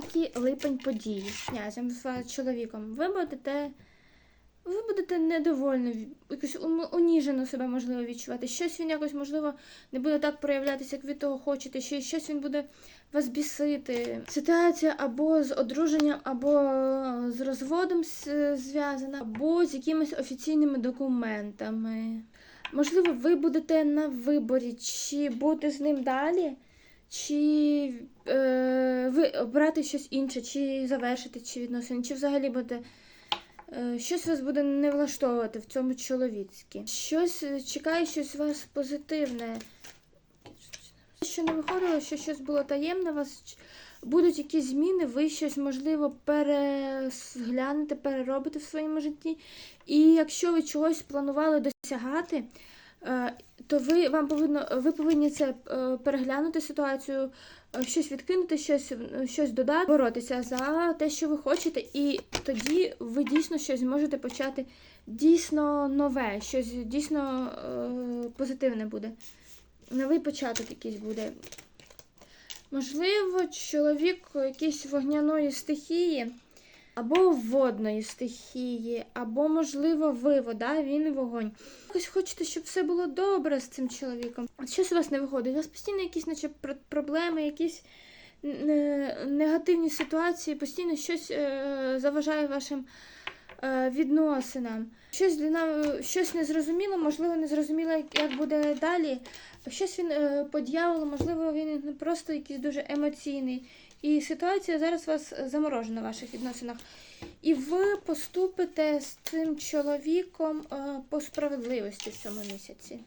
Раки, липень події князем, з чоловіком. Ви будете. Ви будете недовольні, якось уніжено себе можливо відчувати. Щось він якось, можливо, не буде так проявлятися, як ви того хочете, ще щось він буде вас бісити. Ситуація або з одруженням, або з розводом зв'язана, або з якимись офіційними документами. Можливо, ви будете на виборі, чи бути з ним далі, чи е, ви обрати щось інше, чи завершити чи відносини, чи взагалі буде. е, Щось вас буде не влаштовувати в цьому чоловіцькі. Щось е, чекає щось вас позитивне. Що не виходило, що щось було таємне, у вас будуть якісь зміни, ви щось можливо переглянете, переробите в своєму житті. І якщо ви чогось планували досягати, то ви вам повинно ви повинні це е, переглянути ситуацію, е, щось відкинути, щось, е, щось додати, боротися за те, що ви хочете, і тоді ви дійсно щось зможете почати дійсно нове, щось дійсно е, позитивне буде. Новий початок якийсь буде. Можливо, чоловік якийсь вогняної стихії, або водної стихії, або, можливо, ви вода, він вогонь. Якось хочете, щоб все було добре з цим чоловіком. От щось у вас не виходить. У вас постійно якісь наче, пр- проблеми, якісь негативні ситуації, постійно щось е, заважає вашим відносинам. Щось для нас щось незрозуміло, можливо, незрозуміло, як- як буде далі. Щось він е, по дьяволу, можливо, він не просто якийсь дуже емоційний. І ситуація зараз вас заморожена в ваших відносинах. І ви поступите з цим чоловіком е, по справедливості в цьому місяці.